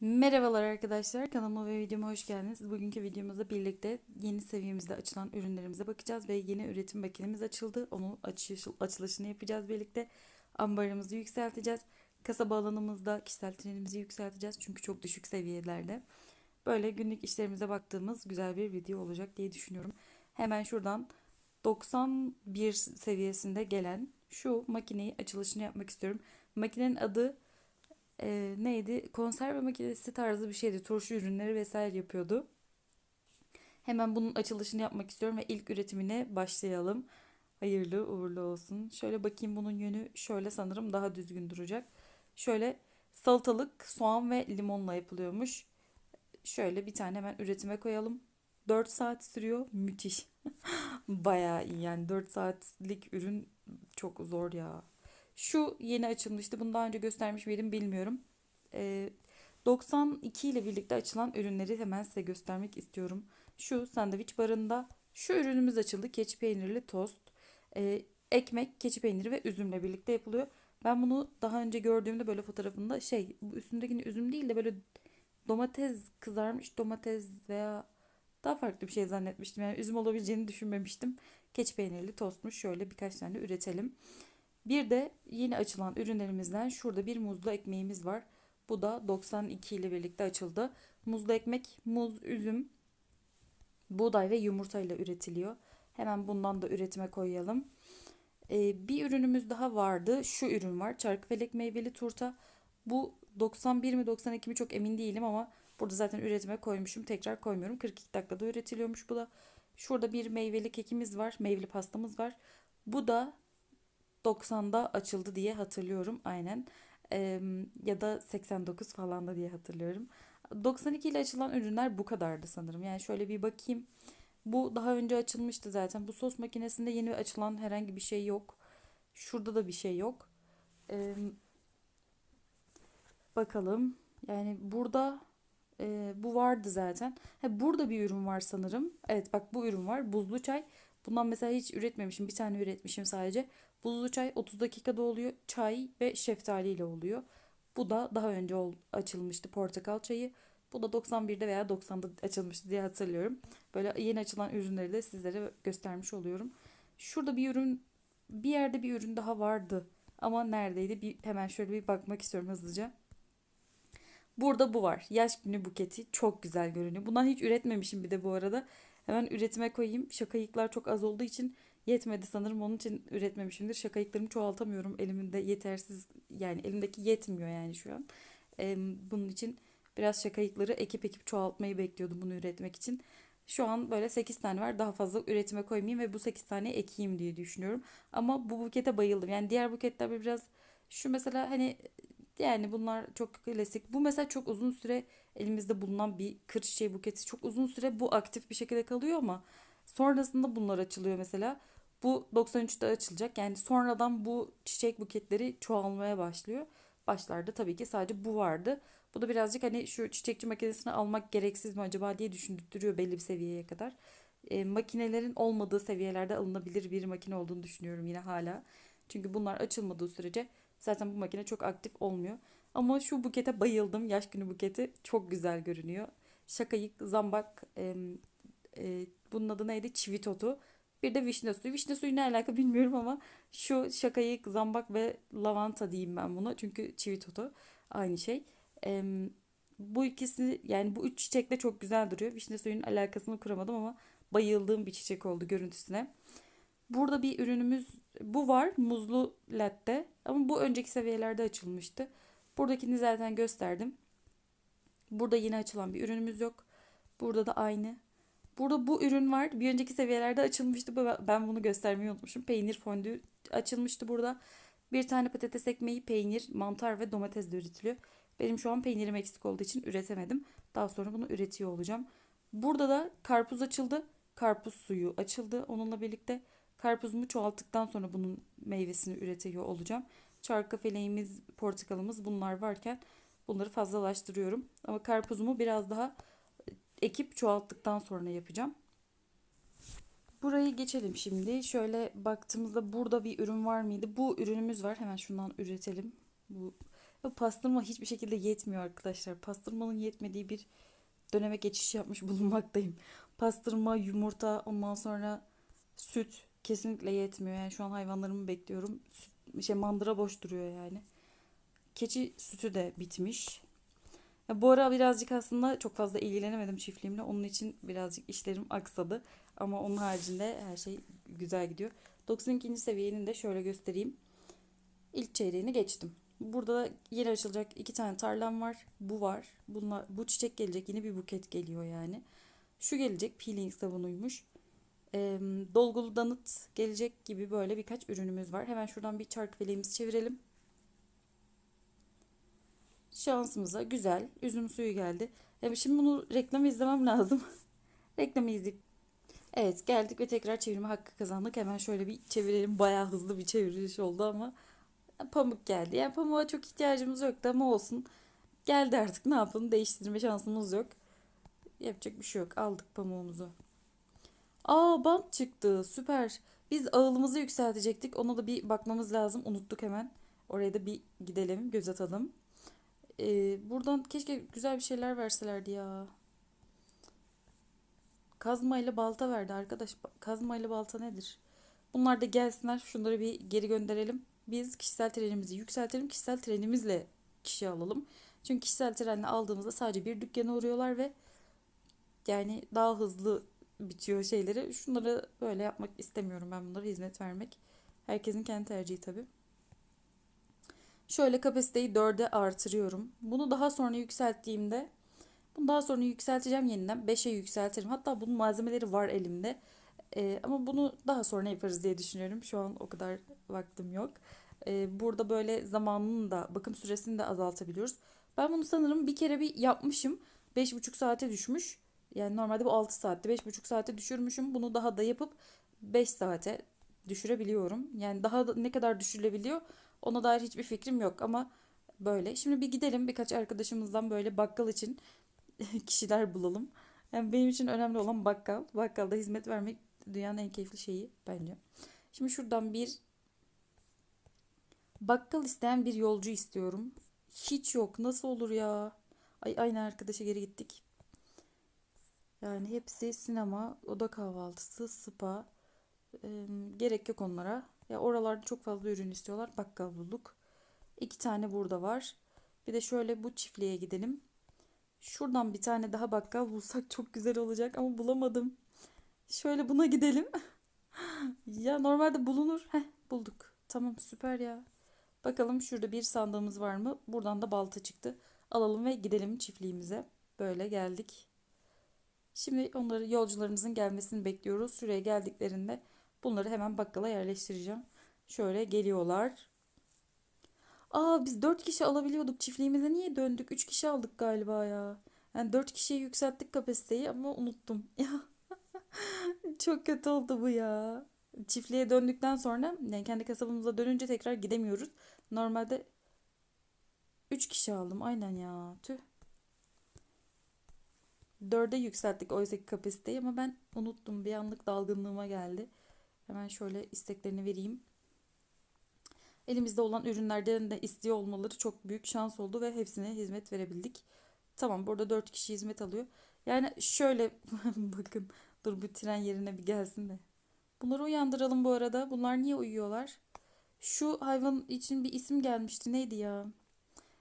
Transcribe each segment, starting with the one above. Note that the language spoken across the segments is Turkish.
Merhabalar arkadaşlar kanalıma ve videoma hoş geldiniz. Bugünkü videomuzda birlikte yeni seviyemizde açılan ürünlerimize bakacağız ve yeni üretim makinemiz açıldı. Onun açış, açılışını yapacağız birlikte. Ambarımızı yükselteceğiz. Kasaba alanımızda kişisel trendimizi yükselteceğiz çünkü çok düşük seviyelerde. Böyle günlük işlerimize baktığımız güzel bir video olacak diye düşünüyorum. Hemen şuradan 91 seviyesinde gelen şu makineyi açılışını yapmak istiyorum. Makinenin adı e, neydi? Konserve makinesi tarzı bir şeydi. Turşu ürünleri vesaire yapıyordu. Hemen bunun açılışını yapmak istiyorum ve ilk üretimine başlayalım. Hayırlı uğurlu olsun. Şöyle bakayım bunun yönü şöyle sanırım daha düzgün duracak. Şöyle salatalık, soğan ve limonla yapılıyormuş. Şöyle bir tane hemen üretime koyalım. 4 saat sürüyor. Müthiş. Bayağı iyi yani 4 saatlik ürün çok zor ya. Şu yeni açılmıştı. Bunu daha önce göstermiş miydim bilmiyorum. Ee, 92 ile birlikte açılan ürünleri hemen size göstermek istiyorum. Şu sandviç barında şu ürünümüz açıldı. Keçi peynirli tost. Ee, ekmek, keçi peyniri ve üzümle birlikte yapılıyor. Ben bunu daha önce gördüğümde böyle fotoğrafında şey bu üstündekini üzüm değil de böyle domates kızarmış domates veya daha farklı bir şey zannetmiştim. Yani üzüm olabileceğini düşünmemiştim. Keçi peynirli tostmuş. Şöyle birkaç tane üretelim. Bir de yeni açılan ürünlerimizden şurada bir muzlu ekmeğimiz var. Bu da 92 ile birlikte açıldı. Muzlu ekmek, muz, üzüm, buğday ve yumurta ile üretiliyor. Hemen bundan da üretime koyalım. Ee, bir ürünümüz daha vardı. Şu ürün var. Çarkıfelek meyveli turta. Bu 91 mi 92 mi çok emin değilim ama burada zaten üretime koymuşum. Tekrar koymuyorum. 42 dakikada üretiliyormuş bu da. Şurada bir meyveli kekimiz var. Meyveli pastamız var. Bu da 90'da açıldı diye hatırlıyorum aynen. Ee, ya da 89 falan da diye hatırlıyorum. 92 ile açılan ürünler bu kadardı sanırım. Yani şöyle bir bakayım. Bu daha önce açılmıştı zaten. Bu sos makinesinde yeni açılan herhangi bir şey yok. Şurada da bir şey yok. Ee, bakalım. Yani burada e, bu vardı zaten. Ha, burada bir ürün var sanırım. Evet bak bu ürün var. Buzlu çay. Bundan mesela hiç üretmemişim. Bir tane üretmişim sadece. Buzlu çay 30 dakikada oluyor. Çay ve şeftali ile oluyor. Bu da daha önce açılmıştı portakal çayı. Bu da 91'de veya 90'da açılmıştı diye hatırlıyorum. Böyle yeni açılan ürünleri de sizlere göstermiş oluyorum. Şurada bir ürün, bir yerde bir ürün daha vardı. Ama neredeydi? Bir, hemen şöyle bir bakmak istiyorum hızlıca. Burada bu var. Yaş günü buketi. Çok güzel görünüyor. Bundan hiç üretmemişim bir de bu arada. Hemen üretime koyayım. Şakayıklar çok az olduğu için yetmedi sanırım. Onun için üretmemişimdir. Şakayıklarımı çoğaltamıyorum. Elimde yetersiz yani elimdeki yetmiyor yani şu an. Ee, bunun için biraz şakayıkları ekip ekip çoğaltmayı bekliyordum bunu üretmek için. Şu an böyle 8 tane var. Daha fazla üretime koymayayım ve bu 8 tane ekeyim diye düşünüyorum. Ama bu bukete bayıldım. Yani diğer buketler biraz şu mesela hani yani bunlar çok klasik. Bu mesela çok uzun süre elimizde bulunan bir kır çiçeği buketi. Çok uzun süre bu aktif bir şekilde kalıyor ama sonrasında bunlar açılıyor mesela. Bu 93'te açılacak. Yani sonradan bu çiçek buketleri çoğalmaya başlıyor. Başlarda tabii ki sadece bu vardı. Bu da birazcık hani şu çiçekçi makinesini almak gereksiz mi acaba diye düşündürtüyor belli bir seviyeye kadar. E, makinelerin olmadığı seviyelerde alınabilir bir makine olduğunu düşünüyorum yine hala. Çünkü bunlar açılmadığı sürece zaten bu makine çok aktif olmuyor. Ama şu bukete bayıldım. Yaş günü buketi çok güzel görünüyor. Şakayık, zambak, e, e, bunun adı neydi? Çivitotu. Bir de vişne suyu. Vişne suyu ne alaka bilmiyorum ama şu şakayık, zambak ve lavanta diyeyim ben buna. Çünkü çivitotu aynı şey. E, bu ikisi yani bu üç çiçek de çok güzel duruyor. Vişne suyunun alakasını kuramadım ama bayıldığım bir çiçek oldu görüntüsüne. Burada bir ürünümüz bu var muzlu latte ama bu önceki seviyelerde açılmıştı. Buradakini zaten gösterdim. Burada yine açılan bir ürünümüz yok. Burada da aynı. Burada bu ürün var. Bir önceki seviyelerde açılmıştı. Ben bunu göstermeyi unutmuşum. Peynir fondü açılmıştı burada. Bir tane patates ekmeği, peynir, mantar ve domates de üretiliyor. Benim şu an peynirim eksik olduğu için üretemedim. Daha sonra bunu üretiyor olacağım. Burada da karpuz açıldı. Karpuz suyu açıldı. Onunla birlikte karpuzumu çoğalttıktan sonra bunun meyvesini üretiyor olacağım. Çarkafeleğimiz, portakalımız bunlar varken bunları fazlalaştırıyorum. Ama karpuzumu biraz daha ekip çoğalttıktan sonra yapacağım. Burayı geçelim şimdi. Şöyle baktığımızda burada bir ürün var mıydı? Bu ürünümüz var. Hemen şundan üretelim. Bu pastırma hiçbir şekilde yetmiyor arkadaşlar. Pastırmanın yetmediği bir döneme geçiş yapmış bulunmaktayım. Pastırma, yumurta, ondan sonra süt kesinlikle yetmiyor. Yani şu an hayvanlarımı bekliyorum. Süt, şey mandıra boş duruyor yani. Keçi sütü de bitmiş. Bu ara birazcık aslında çok fazla ilgilenemedim çiftliğimle. Onun için birazcık işlerim aksadı. Ama onun haricinde her şey güzel gidiyor. 92. seviyenin de şöyle göstereyim. İlk çeyreğini geçtim. Burada da yeni açılacak iki tane tarlam var. Bu var. Bunlar, bu çiçek gelecek. Yine bir buket geliyor yani. Şu gelecek. Peeling sabunuymuş. Ee, dolgulu danıt gelecek gibi böyle birkaç ürünümüz var. Hemen şuradan bir çark feleğimizi çevirelim. Şansımıza güzel üzüm suyu geldi. Ya şimdi bunu reklamı izlemem lazım. reklamı izleyip Evet geldik ve tekrar çevirme hakkı kazandık. Hemen şöyle bir çevirelim. Bayağı hızlı bir çeviriş oldu ama pamuk geldi. Yani pamuğa çok ihtiyacımız yoktu ama olsun. Geldi artık ne yapalım değiştirme şansımız yok. Yapacak bir şey yok. Aldık pamuğumuzu. Aa bant çıktı süper. Biz ağılımızı yükseltecektik. Ona da bir bakmamız lazım. Unuttuk hemen. Oraya da bir gidelim göz atalım. Ee, buradan keşke güzel bir şeyler verselerdi ya. Kazma ile balta verdi arkadaş. Kazma ile balta nedir? Bunlar da gelsinler. Şunları bir geri gönderelim. Biz kişisel trenimizi yükseltelim. Kişisel trenimizle kişi alalım. Çünkü kişisel trenle aldığımızda sadece bir dükkana uğruyorlar ve yani daha hızlı bitiyor şeyleri. Şunları böyle yapmak istemiyorum ben bunlara hizmet vermek. Herkesin kendi tercihi tabii. Şöyle kapasiteyi 4'e artırıyorum. Bunu daha sonra yükselttiğimde bunu daha sonra yükselteceğim yeniden. 5'e yükseltirim. Hatta bunun malzemeleri var elimde. Ee, ama bunu daha sonra yaparız diye düşünüyorum. Şu an o kadar vaktim yok. Ee, burada böyle zamanını da bakım süresini de azaltabiliyoruz. Ben bunu sanırım bir kere bir yapmışım. 5,5 saate düşmüş. Yani normalde bu 6 saatte 5,5 saate düşürmüşüm. Bunu daha da yapıp 5 saate düşürebiliyorum. Yani daha da ne kadar düşürülebiliyor ona dair hiçbir fikrim yok ama böyle. Şimdi bir gidelim birkaç arkadaşımızdan böyle bakkal için kişiler bulalım. Yani benim için önemli olan bakkal. Bakkalda hizmet vermek dünyanın en keyifli şeyi bence. Şimdi şuradan bir bakkal isteyen bir yolcu istiyorum. Hiç yok. Nasıl olur ya? Ay aynı arkadaşa geri gittik. Yani hepsi sinema, oda kahvaltısı, spa. Ee, gerek yok onlara. Ya oralarda çok fazla ürün istiyorlar. Bakkal bulduk. İki tane burada var. Bir de şöyle bu çiftliğe gidelim. Şuradan bir tane daha bakkal bulsak çok güzel olacak ama bulamadım. Şöyle buna gidelim. ya normalde bulunur. Heh bulduk. Tamam süper ya. Bakalım şurada bir sandığımız var mı? Buradan da balta çıktı. Alalım ve gidelim çiftliğimize. Böyle geldik. Şimdi onları yolcularımızın gelmesini bekliyoruz. Şuraya geldiklerinde bunları hemen bakkala yerleştireceğim. Şöyle geliyorlar. Aa biz 4 kişi alabiliyorduk çiftliğimize niye döndük? 3 kişi aldık galiba ya. Yani 4 kişiye yükselttik kapasiteyi ama unuttum. Ya çok kötü oldu bu ya. Çiftliğe döndükten sonra yani kendi kasabamıza dönünce tekrar gidemiyoruz. Normalde 3 kişi aldım aynen ya. Tüh. 4'e yükselttik oysaki kapasiteyi ama ben unuttum. Bir anlık dalgınlığıma geldi. Hemen şöyle isteklerini vereyim. Elimizde olan ürünlerden de istiyor olmaları çok büyük şans oldu ve hepsine hizmet verebildik. Tamam burada 4 kişi hizmet alıyor. Yani şöyle bakın dur bu tren yerine bir gelsin de. Bunları uyandıralım bu arada. Bunlar niye uyuyorlar? Şu hayvan için bir isim gelmişti. Neydi ya?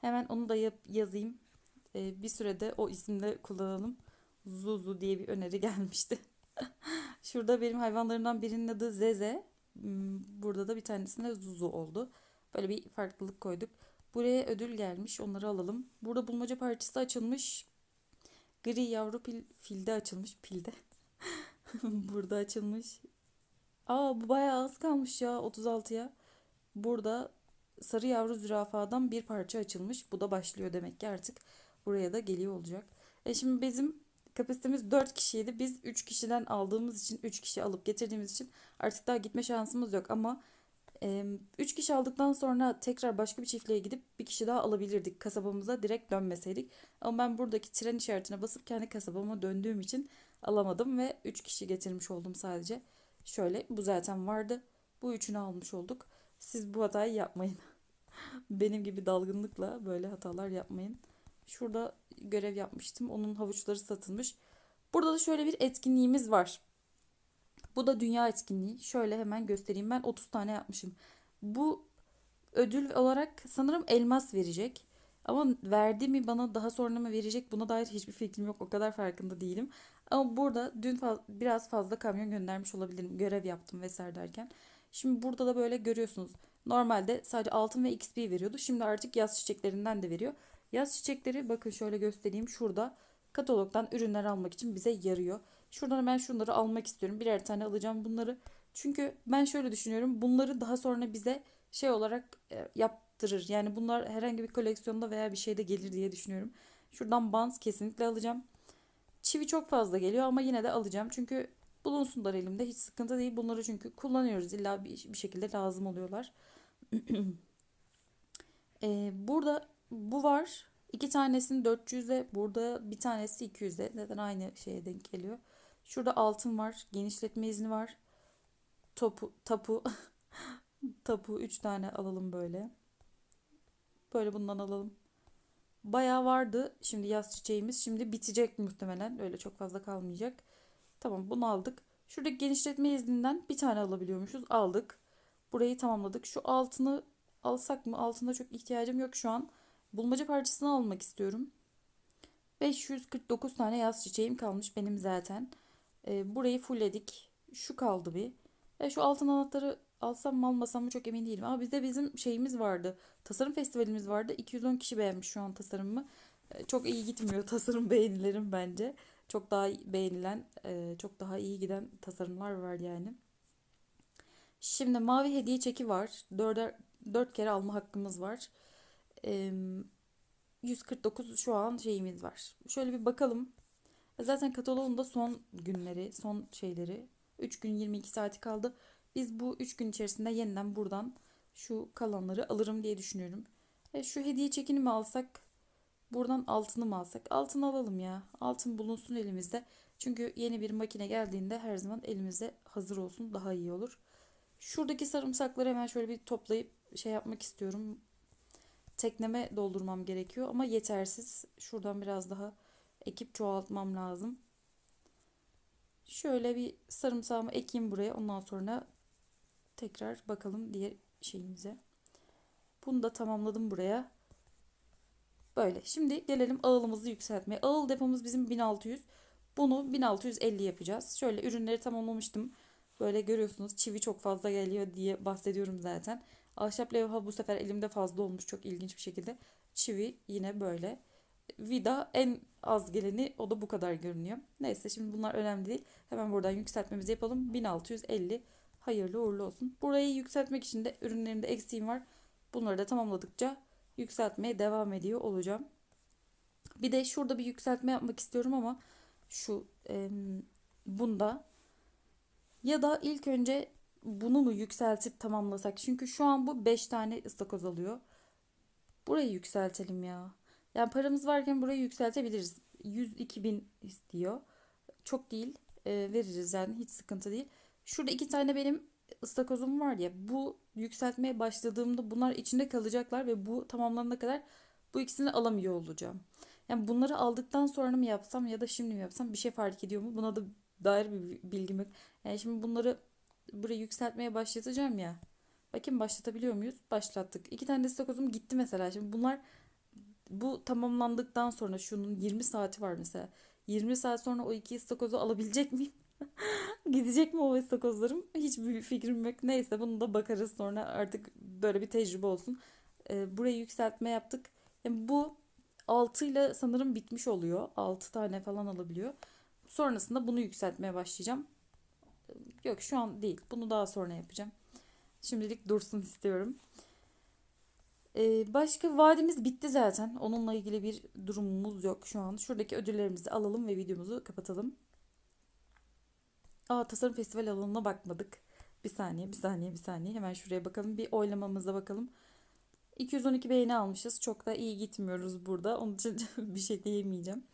Hemen onu da yap yazayım. Ee, bir sürede o isimle kullanalım. Zuzu diye bir öneri gelmişti. Şurada benim hayvanlarımdan birinin adı Zeze. Hmm, burada da bir tanesinde Zuzu oldu. Böyle bir farklılık koyduk. Buraya ödül gelmiş. Onları alalım. Burada bulmaca parçası açılmış. Gri yavru pil, filde açılmış. Pilde. Burada açılmış. Aa bu bayağı az kalmış ya 36'ya. Burada sarı yavru zürafadan bir parça açılmış. Bu da başlıyor demek ki artık buraya da geliyor olacak. E şimdi bizim kapasitemiz 4 kişiydi. Biz 3 kişiden aldığımız için 3 kişi alıp getirdiğimiz için artık daha gitme şansımız yok ama 3 kişi aldıktan sonra tekrar başka bir çiftliğe gidip bir kişi daha alabilirdik kasabamıza direkt dönmeseydik. Ama ben buradaki tren işaretine basıp kendi kasabama döndüğüm için alamadım ve 3 kişi getirmiş oldum sadece. Şöyle bu zaten vardı. Bu üçünü almış olduk. Siz bu hatayı yapmayın. Benim gibi dalgınlıkla böyle hatalar yapmayın. Şurada görev yapmıştım. Onun havuçları satılmış. Burada da şöyle bir etkinliğimiz var. Bu da dünya etkinliği. Şöyle hemen göstereyim. Ben 30 tane yapmışım. Bu ödül olarak sanırım elmas verecek. Ama verdi mi bana daha sonra mı verecek buna dair hiçbir fikrim yok. O kadar farkında değilim. Ama burada dün fa- biraz fazla kamyon göndermiş olabilirim. Görev yaptım vesaire derken. Şimdi burada da böyle görüyorsunuz. Normalde sadece altın ve XP veriyordu. Şimdi artık yaz çiçeklerinden de veriyor. Yaz çiçekleri bakın şöyle göstereyim. Şurada katalogdan ürünler almak için bize yarıyor. Şuradan ben şunları almak istiyorum. Birer tane alacağım bunları. Çünkü ben şöyle düşünüyorum. Bunları daha sonra bize şey olarak e, yaptırır. Yani bunlar herhangi bir koleksiyonda veya bir şeyde gelir diye düşünüyorum. Şuradan Bans kesinlikle alacağım. Çivi çok fazla geliyor ama yine de alacağım. Çünkü bulunsunlar elimde hiç sıkıntı değil. Bunları çünkü kullanıyoruz. İlla bir, bir şekilde lazım oluyorlar. Ee, burada bu var. İki tanesini 400'e burada bir tanesi 200'e. Zaten aynı şeye denk geliyor. Şurada altın var. Genişletme izni var. Topu, tapu. tapu 3 tane alalım böyle. Böyle bundan alalım. Bayağı vardı. Şimdi yaz çiçeğimiz. Şimdi bitecek muhtemelen. Öyle çok fazla kalmayacak. Tamam bunu aldık. Şuradaki genişletme izninden bir tane alabiliyormuşuz. Aldık. Burayı tamamladık. Şu altını alsak mı? Altında çok ihtiyacım yok şu an. Bulmaca parçasını almak istiyorum. 549 tane yaz çiçeğim kalmış benim zaten. Ee, burayı fullledik. Şu kaldı bir. E, şu altın anahtarı alsam mı almasam mı çok emin değilim. Ama bizde bizim şeyimiz vardı. Tasarım festivalimiz vardı. 210 kişi beğenmiş şu an tasarımımı. E, çok iyi gitmiyor tasarım beğenilerim bence. Çok daha beğenilen, e, çok daha iyi giden tasarımlar var yani. Şimdi mavi hediye çeki var. 4, 4 kere alma hakkımız var. E, 149 şu an şeyimiz var. Şöyle bir bakalım. Zaten kataloğun da son günleri, son şeyleri. 3 gün 22 saati kaldı. Biz bu 3 gün içerisinde yeniden buradan şu kalanları alırım diye düşünüyorum. E şu hediye çekini mi alsak? Buradan altını mı alsak? Altın alalım ya. Altın bulunsun elimizde. Çünkü yeni bir makine geldiğinde her zaman elimizde hazır olsun daha iyi olur. Şuradaki sarımsakları hemen şöyle bir toplayıp şey yapmak istiyorum. Tekneme doldurmam gerekiyor ama yetersiz. Şuradan biraz daha ekip çoğaltmam lazım. Şöyle bir sarımsağımı ekeyim buraya. Ondan sonra tekrar bakalım diğer şeyimize. Bunu da tamamladım buraya. Böyle. Şimdi gelelim ağılımızı yükseltmeye. Ağıl depomuz bizim 1600. Bunu 1650 yapacağız. Şöyle ürünleri tamamlamıştım. Böyle görüyorsunuz çivi çok fazla geliyor diye bahsediyorum zaten. Ahşap levha bu sefer elimde fazla olmuş çok ilginç bir şekilde. Çivi yine böyle. Vida en az geleni o da bu kadar görünüyor. Neyse şimdi bunlar önemli değil. Hemen buradan yükseltmemizi yapalım. 1650 hayırlı uğurlu olsun. Burayı yükseltmek için de ürünlerimde eksiğim var. Bunları da tamamladıkça yükseltmeye devam ediyor olacağım. Bir de şurada bir yükseltme yapmak istiyorum ama şu e, bunda ya da ilk önce bunu mu yükseltip tamamlasak? Çünkü şu an bu 5 tane ıstakoz alıyor. Burayı yükseltelim ya. Yani paramız varken burayı yükseltebiliriz. 102 bin istiyor. Çok değil. E, veririz yani hiç sıkıntı değil. Şurada iki tane benim ıstakozum var ya. Bu yükseltmeye başladığımda bunlar içinde kalacaklar ve bu tamamlanana kadar bu ikisini alamıyor olacağım. Yani bunları aldıktan sonra mı yapsam ya da şimdi mi yapsam bir şey fark ediyor mu? Buna da dair bir bilgim yok. Yani şimdi bunları buraya yükseltmeye başlatacağım ya. Bakayım başlatabiliyor muyuz? Başlattık. İki tane de ıstakozum gitti mesela. Şimdi bunlar bu tamamlandıktan sonra şunun 20 saati var mesela. 20 saat sonra o iki istakozu alabilecek miyim? Gidecek mi o istakozlarım? Hiçbir fikrim yok. Neyse bunu da bakarız sonra artık böyle bir tecrübe olsun. Ee, burayı yükseltme yaptık. Yani bu 6 ile sanırım bitmiş oluyor. 6 tane falan alabiliyor. Sonrasında bunu yükseltmeye başlayacağım. Yok şu an değil. Bunu daha sonra yapacağım. Şimdilik dursun istiyorum. Ee, başka vadimiz bitti zaten. Onunla ilgili bir durumumuz yok şu an. Şuradaki ödüllerimizi alalım ve videomuzu kapatalım. Aa tasarım festival alanına bakmadık. Bir saniye, bir saniye, bir saniye. Hemen şuraya bakalım. Bir oylamamıza bakalım. 212 beğeni almışız. Çok da iyi gitmiyoruz burada. Onun için bir şey diyemeyeceğim.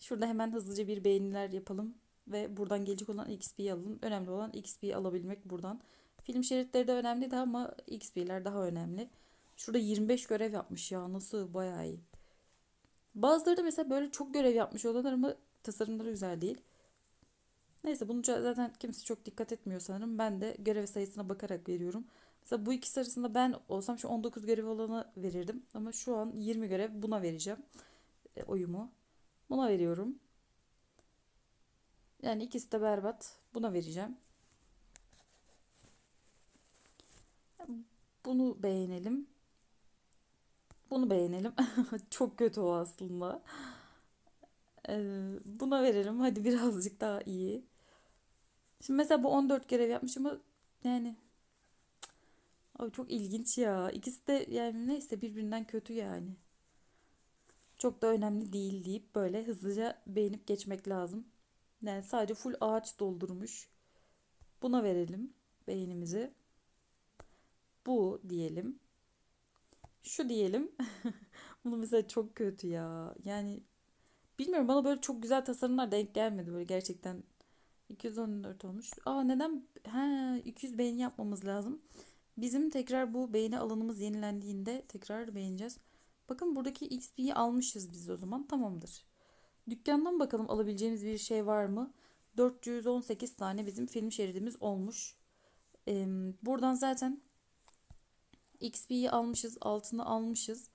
Şurada hemen hızlıca bir beğeniler yapalım. Ve buradan gelecek olan XP'yi alalım. Önemli olan XP'yi alabilmek buradan. Film şeritleri de önemli de ama XP'ler daha önemli. Şurada 25 görev yapmış ya. Nasıl bayağı iyi. Bazıları da mesela böyle çok görev yapmış oluyorlar ama tasarımları güzel değil. Neyse bunu zaten kimse çok dikkat etmiyor sanırım. Ben de görev sayısına bakarak veriyorum. Mesela bu ikisi arasında ben olsam şu 19 görev olanı verirdim. Ama şu an 20 görev buna vereceğim. E, oyumu. Buna veriyorum. Yani ikisi de berbat. Buna vereceğim. Bunu beğenelim. Bunu beğenelim. Çok kötü o aslında. Ee, buna verelim. Hadi birazcık daha iyi. Şimdi mesela bu 14 görev yapmış ama yani abi çok ilginç ya. İkisi de yani neyse birbirinden kötü yani. Çok da önemli değil deyip böyle hızlıca beğenip geçmek lazım. Yani sadece full ağaç doldurmuş. Buna verelim beğenimizi. Bu diyelim. Şu diyelim. Bunu mesela çok kötü ya. Yani bilmiyorum bana böyle çok güzel tasarımlar denk gelmedi böyle gerçekten. 214 olmuş. Aa neden? He 200 beğeni yapmamız lazım. Bizim tekrar bu beğeni alanımız yenilendiğinde tekrar beğeneceğiz. Bakın buradaki XP'yi almışız biz o zaman. Tamamdır. Dükkandan bakalım alabileceğimiz bir şey var mı? 418 tane bizim film şeridimiz olmuş. Ee, buradan zaten XP'yi almışız, altını almışız.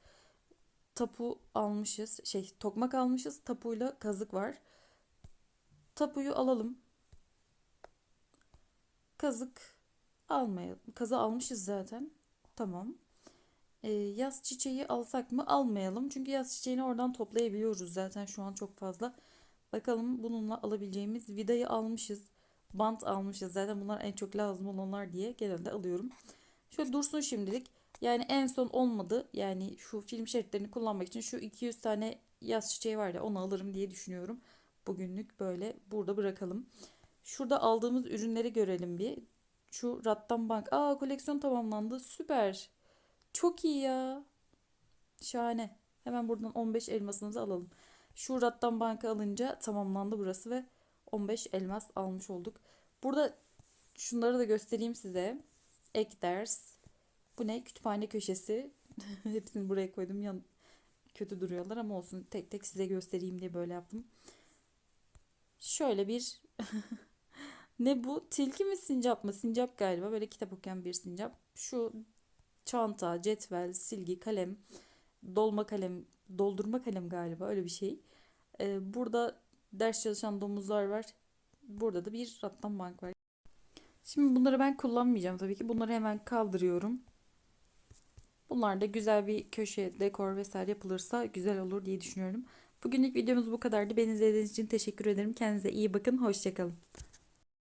Tapu almışız. Şey, tokmak almışız. Tapuyla kazık var. Tapuyu alalım. Kazık almayalım. Kazı almışız zaten. Tamam. Ee, yaz çiçeği alsak mı? Almayalım. Çünkü yaz çiçeğini oradan toplayabiliyoruz zaten şu an çok fazla. Bakalım bununla alabileceğimiz vidayı almışız. Bant almışız. Zaten bunlar en çok lazım olanlar diye genelde alıyorum. Şöyle dursun şimdilik. Yani en son olmadı. Yani şu film şeritlerini kullanmak için şu 200 tane yaz çiçeği var ya onu alırım diye düşünüyorum. Bugünlük böyle burada bırakalım. Şurada aldığımız ürünleri görelim bir. Şu Rattan Bank. Aa koleksiyon tamamlandı. Süper. Çok iyi ya. Şahane. Hemen buradan 15 elmasınızı alalım. Şu Rattan Bank'ı alınca tamamlandı burası ve 15 elmas almış olduk. Burada şunları da göstereyim size. Ek ders. Bu ne? Kütüphane köşesi. Hepsini buraya koydum. Yan kötü duruyorlar ama olsun. Tek tek size göstereyim diye böyle yaptım. Şöyle bir ne bu? Tilki mi sincap mı? Sincap galiba. Böyle kitap okuyan bir sincap. Şu çanta, cetvel, silgi, kalem, dolma kalem, doldurma kalem galiba öyle bir şey. Ee, burada ders çalışan domuzlar var. Burada da bir rattan bank var. Şimdi bunları ben kullanmayacağım tabii ki. Bunları hemen kaldırıyorum. Bunlar da güzel bir köşe, dekor vesaire yapılırsa güzel olur diye düşünüyorum. Bugünlük videomuz bu kadardı. Beni izlediğiniz için teşekkür ederim. Kendinize iyi bakın. Hoşçakalın.